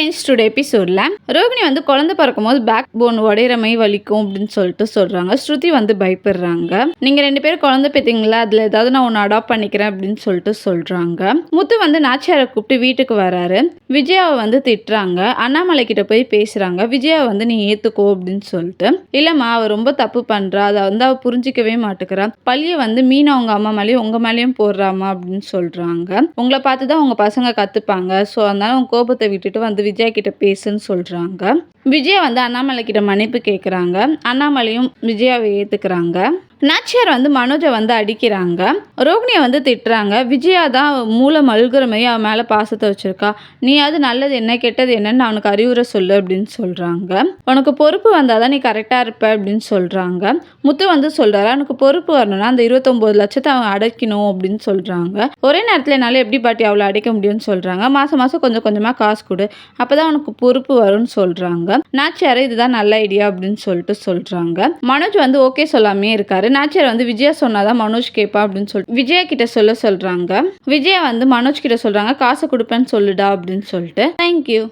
Friends today எபிசோடில் ரோகிணி வந்து குழந்தை பிறக்கும் போது பேக் போன் உடையிற வலிக்கும் அப்படின்னு சொல்லிட்டு சொல்கிறாங்க ஸ்ருதி வந்து பயப்படுறாங்க. நீங்கள் ரெண்டு பேரும் குழந்தை பெற்றீங்களா அதில் ஏதாவது நான் ஒன்று அடாப்ட் பண்ணிக்கிறேன் அப்படின்னு சொல்லிட்டு சொல்கிறாங்க முத்து வந்து நாச்சியாரை கூப்பிட்டு வீட்டுக்கு வராரு. விஜயாவை வந்து திட்டுறாங்க. அண்ணாமலை கிட்ட போய் பேசுகிறாங்க விஜயாவை வந்து நீ ஏற்றுக்கோ அப்படின்னு சொல்லிட்டு. இல்லைம்மா அவள் ரொம்ப தப்பு பண்ணுறா அதை வந்து அவள் புரிஞ்சிக்கவே மாட்டேங்கிறா. பள்ளியை வந்து மீன் அவங்க அம்மா மேலேயும் உங்கள் மேலேயும் போடுறாமா அப்படின்னு சொல்கிறாங்க உங்களை பார்த்து தான் உங்கள் பசங்க கற்றுப்பாங்க ஸோ அதனால உங்க கோபத்தை விட்டுட்டு வந்து விஜயா கிட்ட பேசுன்னு சொல்கிறாங்க விஜயா வந்து அண்ணாமலை கிட்ட மன்னிப்பு கேட்குறாங்க அண்ணாமலையும் விஜயாவை ஏற்றுக்கிறாங்க நாச்சியார் வந்து மனோஜை வந்து அடிக்கிறாங்க. ரோகிணியை வந்து திட்டுறாங்க. விஜயா தான் மூளை மழுகிற அவன் மேலே பாசத்தை வச்சிருக்கா. நீ அது நல்லது என்ன கெட்டது என்னன்னு அவனுக்கு அறிவுரை சொல்லு அப்படின்னு சொல்கிறாங்க உனக்கு பொறுப்பு வந்தால் தான் நீ கரெக்டாக இருப்ப அப்படின்னு சொல்கிறாங்க முத்து வந்து சொல்கிறாரு அவனுக்கு பொறுப்பு வரணும்னா அந்த இருபத்தொம்போது லட்சத்தை அவன் அடைக்கணும் அப்படின்னு சொல்கிறாங்க ஒரே நேரத்தில் என்னால் எப்படி பாட்டி அவ்வளோ அடைக்க முடியும்னு சொல்கிறாங்க மாதம் மாதம் கொஞ்சம் கொஞ்சமாக காசு கொடு அப்போ தான் அவனுக்கு பொறுப்பு வரும்னு சொல்கிறாங்க நாச்சியார் இதுதான் நல்ல ஐடியா அப்படின்னு சொல்லிட்டு சொல்கிறாங்க மனோஜ் வந்து ஓகே சொல்லாமே இருக்காரு. நாச்சியார் வந்து விஜயா சொன்னாதான் மனோஜ் கேட்பா அப்படின்னு சொல்லிட்டு விஜயா கிட்ட சொல்ல சொல்கிறாங்க விஜயா வந்து மனோஜ் கிட்ட சொல்கிறாங்க காசு கொடுப்பேன்னு சொல்லுடா அப்படின்னு சொல்லிட்டு. தேங்க்யூ